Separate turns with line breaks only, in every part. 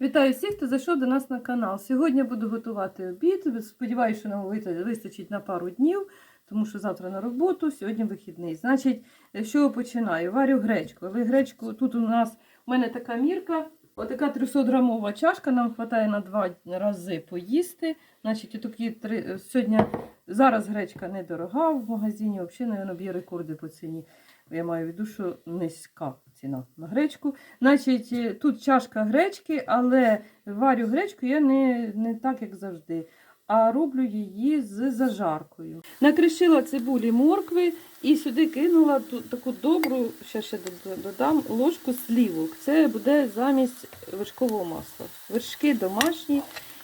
Вітаю всіх, хто зайшов до нас на канал. Сьогодні буду готувати обід. Сподіваюся, що нам вистачить на пару днів, тому що завтра на роботу, сьогодні вихідний. Значить, з чого починаю? Варю гречку. Але гречку тут у нас у мене така мірка. Отака 300 грамова чашка, нам вистачає на два рази поїсти. Значить, отакі три сьогодні зараз гречка недорога в магазині, взагалі, мабуть, б'є рекорди по ціні. Я маю в виду, що низька ціна на гречку. Значить, е, тут чашка гречки, але варю гречку я не, не так, як завжди, а роблю її з зажаркою. Накришила цибулі моркви і сюди кинула таку добру, ще ще додам, ложку слівок. Це буде замість вершкового масла. Вершки домашні.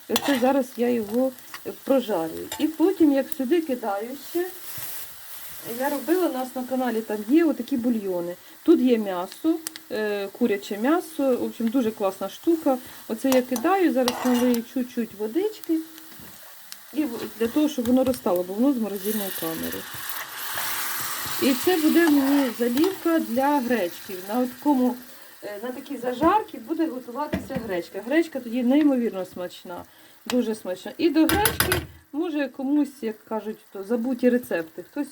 Оце зараз я його прожарюю. І потім, як сюди кидаю ще, я робила у нас на каналі, там є отакі бульйони. Тут є м'ясо, е, куряче м'ясо, в общем, дуже класна штука. Оце я кидаю, зараз налию чуть-чуть водички. І для того, щоб воно розстало, бо воно з морозильної камери. І це буде мені залівка для гречки. На такому, е, на такій зажарці буде готуватися гречка. Гречка тоді неймовірно смачна, дуже смачна. І до гречки може комусь, як кажуть, то забуті рецепти, хтось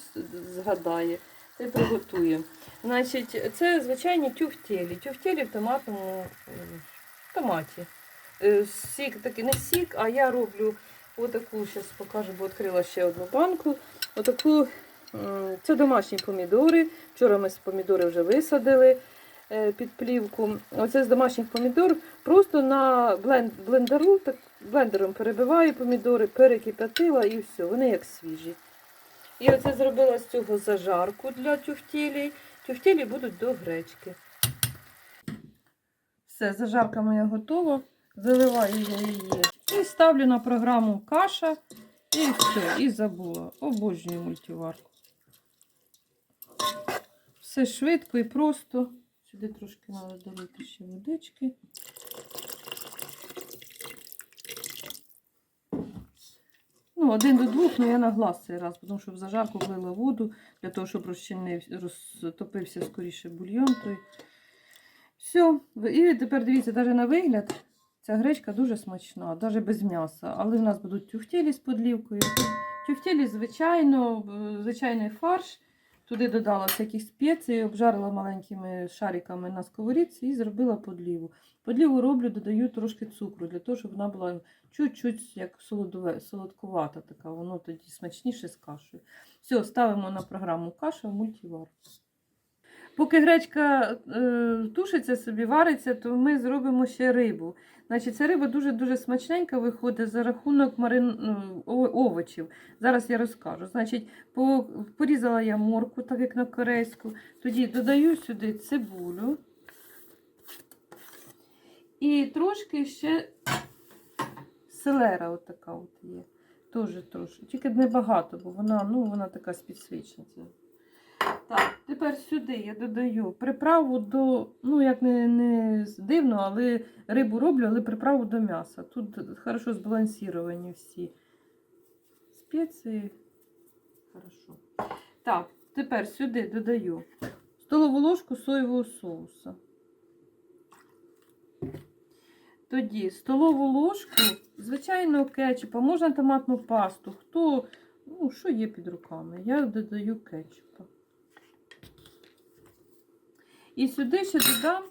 згадає, це приготує. Значить, це звичайні тюфтєлі. Тюфтєлі в томатному е, томаті. Е, Сік такий не сік, а я роблю отаку, зараз покажу, бо відкрила ще одну банку. Отаку, це домашні помідори. Вчора ми помідори вже висадили е, під плівку. Оце з домашніх помідор. Просто на блендеру, так, блендером перебиваю помідори, перекип'ятила і все, вони як свіжі. І оце зробила з цього зажарку для тюфтілі. Тюфтілі будуть до гречки. Все, зажарка моя готова. Заливаю я її. І ставлю на програму каша. І все, і забула. Обожнюю мультиварку. Все швидко і просто. Сюди трошки треба долити ще водички. Один до двох, але я на глаз цей раз, тому що в зажарку влила воду, для того, щоб розтопився скоріше бульйон. Той. Все. І тепер дивіться, навіть на вигляд, ця гречка дуже смачна, навіть без м'яса. Але в нас будуть тюфтєлі з подлівкою. Тюфтєлі, звичайно, звичайний фарш. Туди додала всяких спецій, обжарила маленькими шариками на сковорідці і зробила подліву. Подліву роблю, додаю трошки цукру, для того, щоб вона була чуть-чуть як солодкувата така, воно тоді смачніше з кашею. Все, ставимо на програму каша в мультивар. Поки гречка е, тушиться собі, вариться, то ми зробимо ще рибу. Значить, ця риба дуже-дуже смачненька виходить за рахунок марин... ну, овочів. Зараз я розкажу. Значить, по... порізала я морку, так як на корейську. Тоді додаю сюди цибулю. І трошки ще селера от така от є. Теж трошки. Тільки небагато, бо вона, ну, вона така специфічна. Так, тепер сюди я додаю приправу до, ну як не, не дивно, але рибу роблю, але приправу до м'яса. Тут хорошо збалансовані всі спеції. Хорошо. Так, тепер сюди додаю столову ложку соєвого соусу. Тоді столову ложку, звичайного кетчупа, можна томатну пасту. Хто, ну, що є під руками? Я додаю кетчупа. І сюди ще додам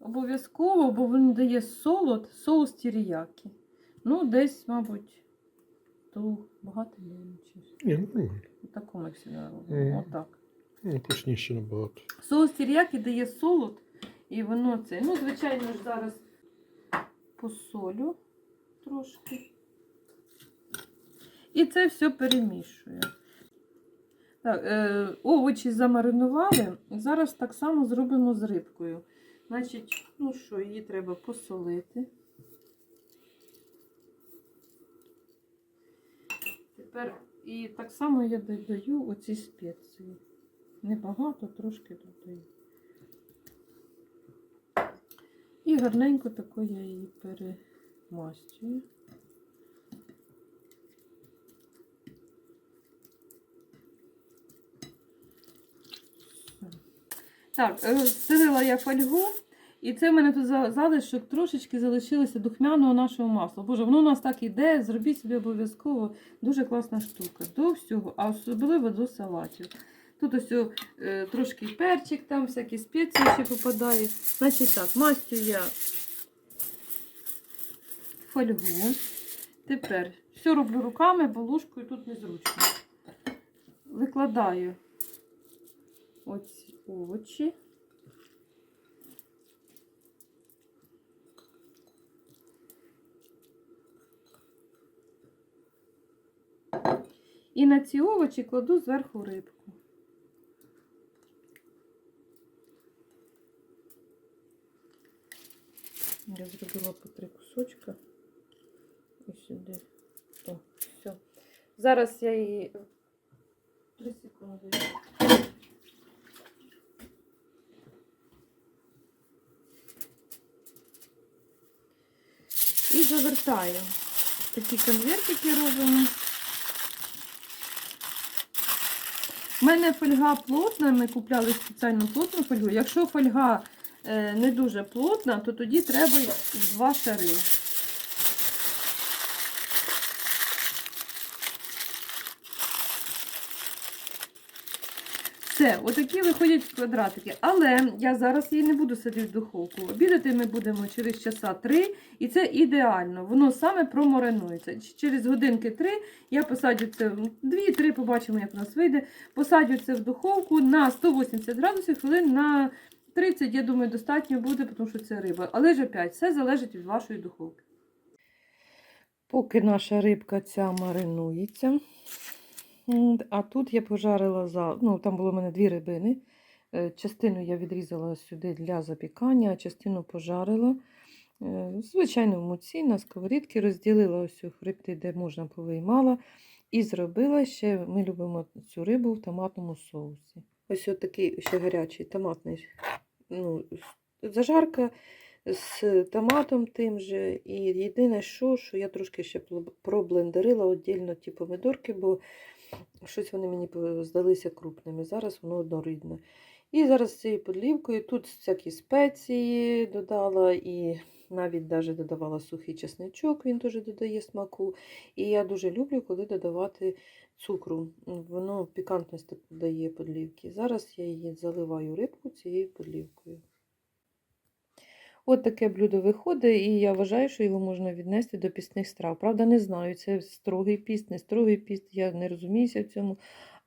обов'язково, бо він дає солод, соус тіріякі. Ну, десь, мабуть, то багато не
ну
в такому як робимо. Отак.
Ну, вкусніше набагато.
Соус тіріякі дає солод, і воно це. Ну, звичайно ж, зараз посолю трошки. І це все перемішую. Так, е, овочі замаринували. Зараз так само зробимо з рибкою. Значить, ну що, її треба посолити. Тепер і так само я додаю оці спеції. Небагато, трошки додаю. І гарненько тако я її перемастюю. Так, стелила я фольгу І це в мене тут за- залишок трошечки залишилося духмяного нашого масла. Боже, воно у нас так іде, зробіть собі обов'язково. Дуже класна штука. До всього, а особливо до салатів. Тут ось е, трошки перчик, там всякі спеції ще попадає. Значить так, мастю я фольгу. Тепер все роблю руками, бо ложкою тут незручно. Викладаю оці овочі. І на ці овочі кладу зверху рибку. Я зробила по три кусочка. І сюди. О, все. Зараз я її. Три секунди. І завертаю. Такі конвертики робимо. У мене фольга плотна, ми купляли спеціальну плотну фольгу. Якщо фольга е, не дуже плотна, то тоді треба два шари. Все, отакі виходять квадратики. Але я зараз її не буду садити в духовку. Обідати ми будемо через часа три, і це ідеально. Воно саме промаринується. Через годинки три я посаджу це в 2-3, побачимо, як у нас вийде. Посаджу це в духовку на 180 градусів, хвилин на 30, я думаю, достатньо буде, тому що це риба. Але ж опять, все залежить від вашої духовки. Поки наша рибка ця маринується. А тут я пожарила за. Ну, там було в мене дві рибини. Е, Частину я відрізала сюди для запікання, а частину пожарила. Е, Звичайно, в муці на сковорідки розділила ось у хребти, де можна повиймала. І зробила ще, ми любимо цю рибу в томатному соусі. Ось такий ще гарячий томатний ну, зажарка з томатом тим же. І єдине, що, що я трошки ще проблендерила віддільно ті помидорки, бо щось вони мені здалися крупними. Зараз воно однорідне. І зараз з цією подлівкою тут всякі спеції додала і навіть даже додавала сухий чесничок, він теж додає смаку. І я дуже люблю, коли додавати цукру. Воно пікантність таку дає подлівки. Зараз я її заливаю рибку цією подлівкою. От таке блюдо виходить, і я вважаю, що його можна віднести до пісних страв. Правда, не знаю, це строгий піст, не строгий піст, я не розуміюся в цьому.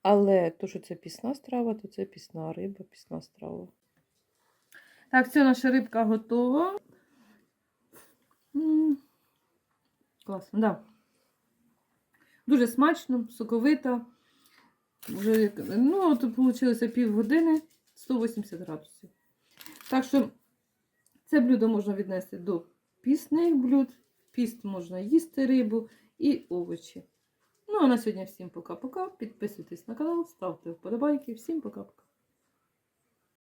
Але то, що це пісна страва, то це пісна риба, пісна страва. Так, все, наша рибка готова. Класно, да. Дуже смачно, соковита. Вже, ну, от вийшло півгодини 180 градусів. Так що це блюдо можна віднести до пісних блюд. Піст можна їсти рибу і овочі. Ну, а на сьогодні всім пока-пока. Підписуйтесь на канал, ставте вподобайки. Всім пока-пока.